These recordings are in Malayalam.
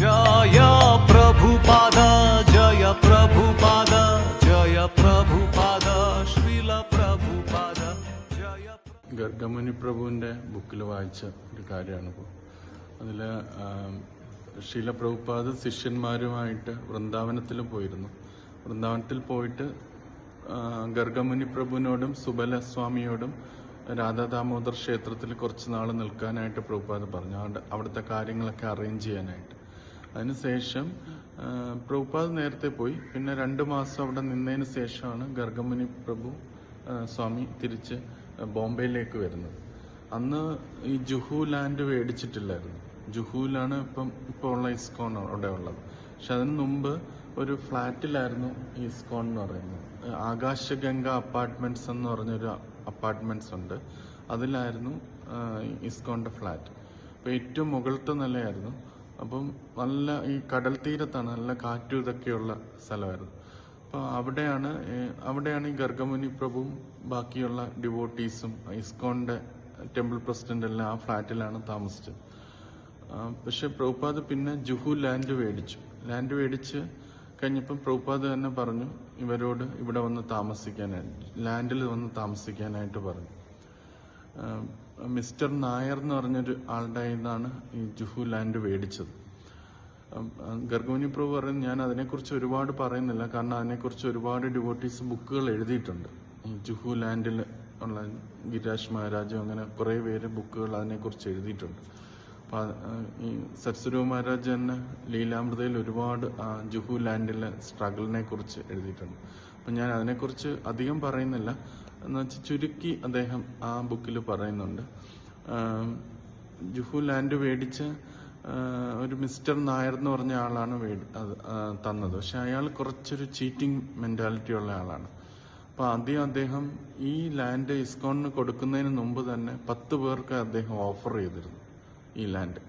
ജയ ജയ ജയ ഗർഗമുനി പ്രഭുവിന്റെ ബുക്കിൽ വായിച്ച ഒരു കാര്യമാണ് അതിൽ ശീല പ്രഭുപാദ ശിഷ്യന്മാരുമായിട്ട് വൃന്ദാവനത്തിൽ പോയിരുന്നു. വൃന്ദാവനത്തിൽ പോയിട്ട് ഗർഗമുനി പ്രഭുവിനോടും സുബലസ്വാമിയോടും രാധാദാമോദർ ക്ഷേത്രത്തിൽ കുറച്ച് നാൾ നിൽക്കാനായിട്ട് പ്രഭുപാദ പറഞ്ഞു. അവിടുത്തെ കാര്യങ്ങളൊക്കെ അറേഞ്ച് ചെയ്യാനായിട്ട്. അതിനുശേഷം പ്രഭുപാദ് നേരത്തെ പോയി. പിന്നെ രണ്ട് മാസം അവിടെ നിന്നതിന് ശേഷമാണ് ഗർഗമുനി പ്രഭു സ്വാമി തിരിച്ച് ബോംബെയിലേക്ക് വരുന്നത്. അന്ന് ഈ ജുഹു ലാൻഡ് മേടിച്ചിട്ടില്ലായിരുന്നു. ജുഹുവിലാണ് ഇപ്പം ഇപ്പോൾ ഉള്ള ഇസ്കോൺ അവിടെ ഉള്ളത്. പക്ഷെ അതിന് മുമ്പ് ഒരു ഫ്ലാറ്റിലായിരുന്നു ഇസ്കോൺ എന്ന് പറയുന്നത്. ആകാശഗംഗ അപ്പാർട്ട്മെന്റ്സ് എന്ന് പറഞ്ഞൊരു അപ്പാർട്ട്മെന്റ്സ് ഉണ്ട്. അതിലായിരുന്നു ഇസ്കോണിന്റെ ഫ്ലാറ്റ്. അപ്പോൾ ഏറ്റവും മുകളിലത്തെ നിലയായിരുന്നു. അപ്പം നല്ല ഈ കടൽ തീരത്താണ് നല്ല കാറ്റും ഇതൊക്കെയുള്ള സ്ഥലമായിരുന്നു. അപ്പോൾ അവിടെയാണ് അവിടെയാണ് ഈ ഗർഗമുനി പ്രഭുവും ബാക്കിയുള്ള ഡിവോട്ടീസും ഇസ്കോണിന്റെ ടെമ്പിൾ പ്രസിഡന്റ് എല്ലാം ആ ഫ്ലാറ്റിലാണ് താമസിച്ചത്. പക്ഷേ പ്രഭുപാദ് പിന്നെ ജുഹു ലാൻഡ് മേടിച്ചു. ലാൻഡ് മേടിച്ച് കഴിഞ്ഞപ്പം പ്രഭുപാദ് തന്നെ പറഞ്ഞു ഇവരോട് ഇവിടെ വന്ന് താമസിക്കാനായിട്ട് ലാൻഡിൽ വന്ന് താമസിക്കാനായിട്ട് പറഞ്ഞു. മിസ്റ്റർ നായർ എന്ന് പറഞ്ഞൊരു ആളുടെ ഇതാണ് ഈ ജുഹു ലാൻഡ് മേടിച്ചത്. ഗർഗോനി പ്രഭു പറയുന്നത് ഞാൻ അതിനെക്കുറിച്ച് ഒരുപാട് പറയുന്നില്ല. കാരണം അതിനെക്കുറിച്ച് ഒരുപാട് ഡിവോട്ടീസ് ബുക്കുകൾ എഴുതിയിട്ടുണ്ട്. ഈ ജുഹു ലാൻഡിൽ ഉള്ള ഗിരാഷ് മഹാരാജും അങ്ങനെ കുറേ പേര് ബുക്കുകൾ അതിനെക്കുറിച്ച് എഴുതിയിട്ടുണ്ട്. ഈ സത്സ്വരൂപ മഹാരാജ് തന്നെ ലീലാമൃതയിൽ ഒരുപാട് ജുഹു ലാൻഡിലെ സ്ട്രഗിളിനെ കുറിച്ച് എഴുതിയിട്ടുണ്ട്. അപ്പം ഞാൻ അതിനെക്കുറിച്ച് അധികം പറയുന്നില്ല. എന്ന് വെച്ചാൽ ചുരുക്കി അദ്ദേഹം ആ ബുക്കിൽ പറയുന്നുണ്ട്. ജുഹു ലാൻഡ് മേടിച്ച ഒരു മിസ്റ്റർ നായർ എന്ന് പറഞ്ഞ ആളാണ് തന്നത്. പക്ഷെ അയാൾ കുറച്ചൊരു ചീറ്റിംഗ് മെന്റാലിറ്റി ഉള്ള ആളാണ്. അപ്പോൾ ആദ്യം അദ്ദേഹം ഈ ലാൻഡ് ഇസ്കോണിന് കൊടുക്കുന്നതിന് മുമ്പ് തന്നെ പത്ത് പേർക്ക് അദ്ദേഹം ഓഫർ ചെയ്തിരുന്നു. ഈ ലാൻഡ്.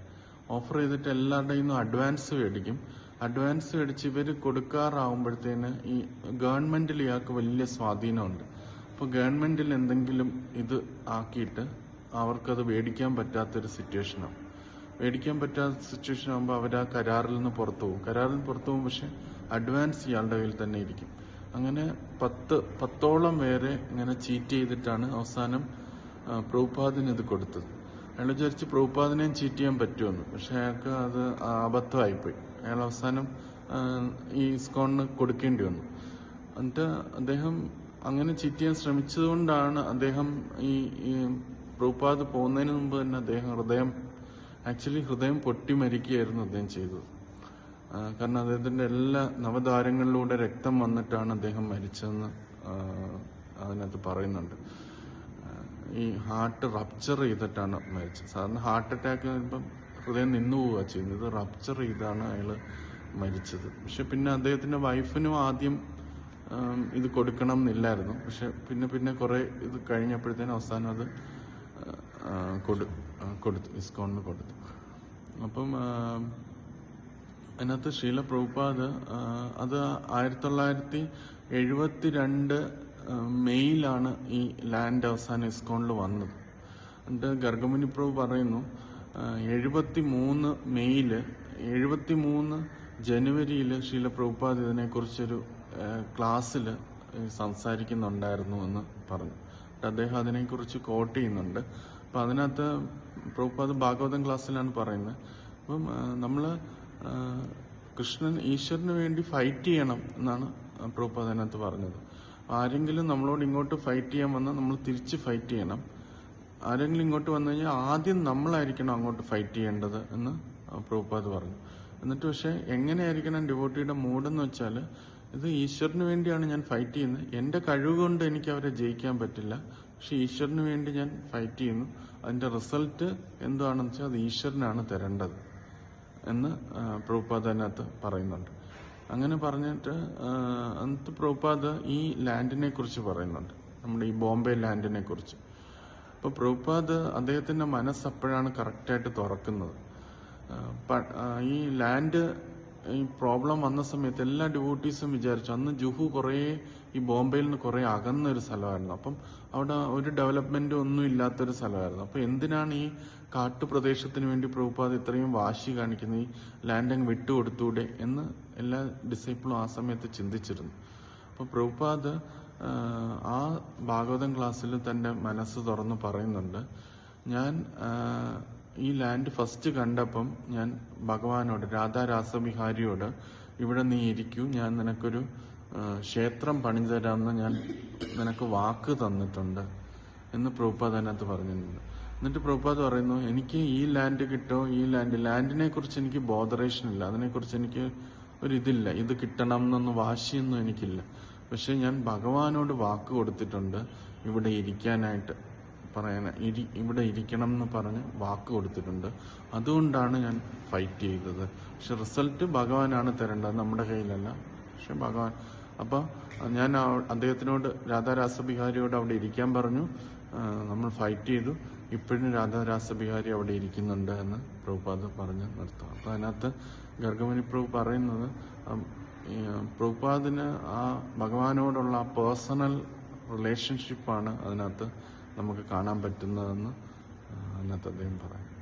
ഓഫർ ചെയ്തിട്ട് എല്ലാവരുടെയും അഡ്വാൻസ് മേടിക്കും. അഡ്വാൻസ് മേടിച്ച് ഇവർ കൊടുക്കാറാവുമ്പോഴത്തേന് ഈ ഗവൺമെന്റിൽ ഇയാൾക്ക് വലിയ സ്വാധീനമുണ്ട്. അപ്പോൾ ഗവൺമെന്റിൽ എന്തെങ്കിലും ഇത് ആക്കിയിട്ട് അവർക്കത് മേടിക്കാൻ പറ്റാത്തൊരു സിറ്റുവേഷനാണ് മേടിക്കാൻ പറ്റാത്ത സിറ്റുവേഷൻ ആകുമ്പോൾ അവർ ആ കരാറിൽ നിന്ന് പുറത്തു പോകും. കരാറിൽ നിന്ന് പുറത്തു പോകും പക്ഷെ അഡ്വാൻസ് ഇയാളുടെ കയ്യിൽ തന്നെ ഇരിക്കും. അങ്ങനെ പത്ത് പത്തോളം പേരെ ഇങ്ങനെ ചീറ്റ് ചെയ്തിട്ടാണ് അവസാനം പ്രൂപാദിന് ഇത് കൊടുത്തത്. അയാൾ വിചാരിച്ച് പ്രഭുപാദിനെയും ചീറ്റ് ചെയ്യാൻ പറ്റുമെന്ന്. പക്ഷെ അയാൾക്ക് അത് അബദ്ധമായിപ്പോയി അയാൾ അവസാനം ഈ ഇസ്കോണിന് കൊടുക്കേണ്ടി വന്നു. എന്നിട്ട് അദ്ദേഹം അങ്ങനെ ചീറ്റ് ചെയ്യാൻ ശ്രമിച്ചതുകൊണ്ടാണ് അദ്ദേഹം ഈ പ്രഭുപാദ് പോകുന്നതിന് മുമ്പ് തന്നെ അദ്ദേഹം ഹൃദയം ആക്ച്വലി ഹൃദയം പൊട്ടി മരിക്കുകയായിരുന്നു അദ്ദേഹം ചെയ്തത്. കാരണം അദ്ദേഹത്തിന്റെ എല്ലാ നവതാരങ്ങളിലൂടെ രക്തം വന്നിട്ടാണ് അദ്ദേഹം മരിച്ചതെന്ന് അതിനകത്ത് പറയുന്നുണ്ട്. ഈ ഹാർട്ട് റപ്ചർ ചെയ്തിട്ടാണ് മരിച്ചത്. സാധാരണ ഹാർട്ട് അറ്റാക്ക് വരുമ്പം ഹൃദയം നിന്നു പോവുക ചെയ്യുന്നത്. റപ്ചർ ചെയ്താണ് അയാൾ മരിച്ചത്. പക്ഷെ പിന്നെ അദ്ദേഹത്തിന്റെ വൈഫിനും ആദ്യം ഇത് കൊടുക്കണം എന്നില്ലായിരുന്നു. പക്ഷെ പിന്നെ പിന്നെ കുറേ ഇത് കഴിഞ്ഞപ്പോഴത്തേനും അവസാനം അത് കൊടു കൊടുത്തു. ഇസ്കോണിന് കൊടുത്തു. അപ്പം അതിനകത്ത് ശീല പ്രഭുപാദ് അത് ആയിരത്തി തൊള്ളായിരത്തി എഴുപത്തി രണ്ട് മെയ്യിലാണ് ഈ ലാൻഡ് അവസാനം ഇസ്കോണിൽ വന്നത്. എന്നിട്ട് ഗർഗമുനി പ്രഭു പറയുന്നു എഴുപത്തി മൂന്ന് മെയ്യിൽ എഴുപത്തി മൂന്ന് ജനുവരിയിൽ ശീല പ്രഭുപാദ് ഇതിനെക്കുറിച്ചൊരു ക്ലാസ്സിൽ സംസാരിക്കുന്നുണ്ടായിരുന്നു എന്ന് പറഞ്ഞു. അദ്ദേഹം അതിനെക്കുറിച്ച് കോട്ട് ചെയ്യുന്നുണ്ട്. അപ്പം അതിനകത്ത് പ്രഭുപാദ് ഭാഗവതം ക്ലാസ്സിലാണ് പറയുന്നത്. അപ്പം നമ്മൾ കൃഷ്ണൻ ഈശ്വരന് വേണ്ടി ഫൈറ്റ് ചെയ്യണം എന്നാണ് പ്രഭുപാദ് അതിനകത്ത് പറഞ്ഞത്. ആരെങ്കിലും നമ്മളോട് ഇങ്ങോട്ട് ഫൈറ്റ് ചെയ്യാൻ വന്നാൽ നമ്മൾ തിരിച്ച് ഫൈറ്റ് ചെയ്യണം. ആരെങ്കിലും ഇങ്ങോട്ട് വന്നു കഴിഞ്ഞാൽ ആദ്യം നമ്മളായിരിക്കണം അങ്ങോട്ട് ഫൈറ്റ് ചെയ്യേണ്ടത് എന്ന് പ്രഭുപാദ് പറഞ്ഞു. എന്നിട്ട് പക്ഷേ എങ്ങനെയായിരിക്കണം ഡിവോട്ടിയുടെ മൂഡെന്ന് വെച്ചാൽ ഇത് ഈശ്വരന് വേണ്ടിയാണ് ഞാൻ ഫൈറ്റ് ചെയ്യുന്നത്. എന്റെ കഴിവ് കൊണ്ട് എനിക്ക് അവരെ ജയിക്കാൻ പറ്റില്ല. പക്ഷെ ഈശ്വരന് വേണ്ടി ഞാൻ ഫൈറ്റ് ചെയ്യുന്നു. അതിന്റെ റിസൾട്ട് എന്താണെന്ന് വെച്ചാൽ അത് ഈശ്വരനാണ് തരേണ്ടത് എന്ന് പ്രഭുപാദ് പറയുന്നുണ്ട്. അങ്ങനെ പറഞ്ഞിട്ട് അന്ത് പ്രഭുപാദ് ഈ ലാൻഡിനെ കുറിച്ച് പറയുന്നുണ്ട്. നമ്മുടെ ഈ ബോംബെ ലാൻഡിനെ കുറിച്ച്. അപ്പൊ പ്രഭുപാദ് അദ്ദേഹത്തിന്റെ മനസ്സപ്പോഴാണ് കറക്റ്റായിട്ട് തുറക്കുന്നത്. ഈ ലാൻഡ് ഈ പ്രോബ്ലം വന്ന സമയത്ത് എല്ലാ ഡിവോട്ടീസും വിചാരിച്ചു. അന്ന് ജുഹു കുറേ ഈ ബോംബെയിൽ നിന്ന് കുറേ അകന്ന ഒരു സ്ഥലമായിരുന്നു. അപ്പം അവിടെ ഒരു ഡെവലപ്മെന്റ് ഒന്നും ഇല്ലാത്തൊരു സ്ഥലമായിരുന്നു. അപ്പൊ എന്തിനാണ് ഈ കാട്ടുപ്രദേശത്തിന് വേണ്ടി പ്രഭുപാദ് ഇത്രയും വാശി കാണിക്കുന്നത് ഈ ലാൻഡ് അങ്ങ് വിട്ടുകൊടുത്തൂടെ എന്ന് എല്ലാ ഡിസൈപ്പിളും ആ സമയത്ത് ചിന്തിച്ചിരുന്നു. അപ്പൊ പ്രഭുപാദ് ആ, ഭാഗവതം ക്ലാസ്സിൽ തന്റെ മനസ്സ് തുറന്ന് പറയുന്നുണ്ട് ഞാൻ ഈ ലാൻഡ് ഫസ്റ്റ് കണ്ടപ്പം ഞാൻ ഭഗവാനോട് രാധാ രാസബിഹാരിയോട് ഇവിടെ നീ ഇരിക്കൂ ഞാൻ നിനക്കൊരു ക്ഷേത്രം പണിതു തരാമെന്ന് ഞാൻ നിനക്ക് വാക്ക് തന്നിട്ടുണ്ട് എന്ന് പ്രഭുപാദ് അതിനകത്ത് പറഞ്ഞിട്ടുണ്ട്. എന്നിട്ട് പ്രഭുപാദ് പറയുന്നു എനിക്ക് ഈ ലാൻഡ് കിട്ടോ? ഈ ലാൻഡ് ലാൻഡിനെ കുറിച്ച് എനിക്ക് ബോധറേഷൻ ഇല്ല. അതിനെക്കുറിച്ച് എനിക്ക് ഒരു ഇതില്ല. ഇത് കിട്ടണം എന്നൊന്നും വാശിയൊന്നും എനിക്കില്ല. പക്ഷെ ഞാൻ ഭഗവാനോട് വാക്ക് കൊടുത്തിട്ടുണ്ട് ഇവിടെ ഇരിക്കാനായിട്ട്. പറയാൻ ഇരി ഇവിടെ ഇരിക്കണം എന്ന് പറഞ്ഞ് വാക്ക് കൊടുത്തിട്ടുണ്ട്. അതുകൊണ്ടാണ് ഞാൻ ഫൈറ്റ് ചെയ്തത്. പക്ഷെ റിസൾട്ട് ഭഗവാനാണ് തരേണ്ടത് നമ്മുടെ കയ്യിലല്ല. പക്ഷെ ഭഗവാൻ അപ്പൊ ഞാൻ അദ്ദേഹത്തിനോട് രാധാരാസബിഹാരിയോട് അവിടെ ഇരിക്കാൻ പറഞ്ഞു. നമ്മൾ ഫൈറ്റ് ചെയ്തു. ഇപ്പോഴും രാധാരാസബിഹാരി അവിടെ ഇരിക്കുന്നുണ്ട് എന്ന് പ്രഭുപാദ് പറഞ്ഞ് നിർത്താം അപ്പൊ അതിനകത്ത് ഗർഗമണി പ്രഭു പറയുന്നത് പ്രഭുപാദിന് ആ ഭഗവാനോടുള്ള പേഴ്സണൽ റിലേഷൻഷിപ്പാണ് അതിനകത്ത് നമുക്ക് കാണാൻ പറ്റുന്നതെന്ന് അന്നത്തെ അദ്ദേഹം പറയും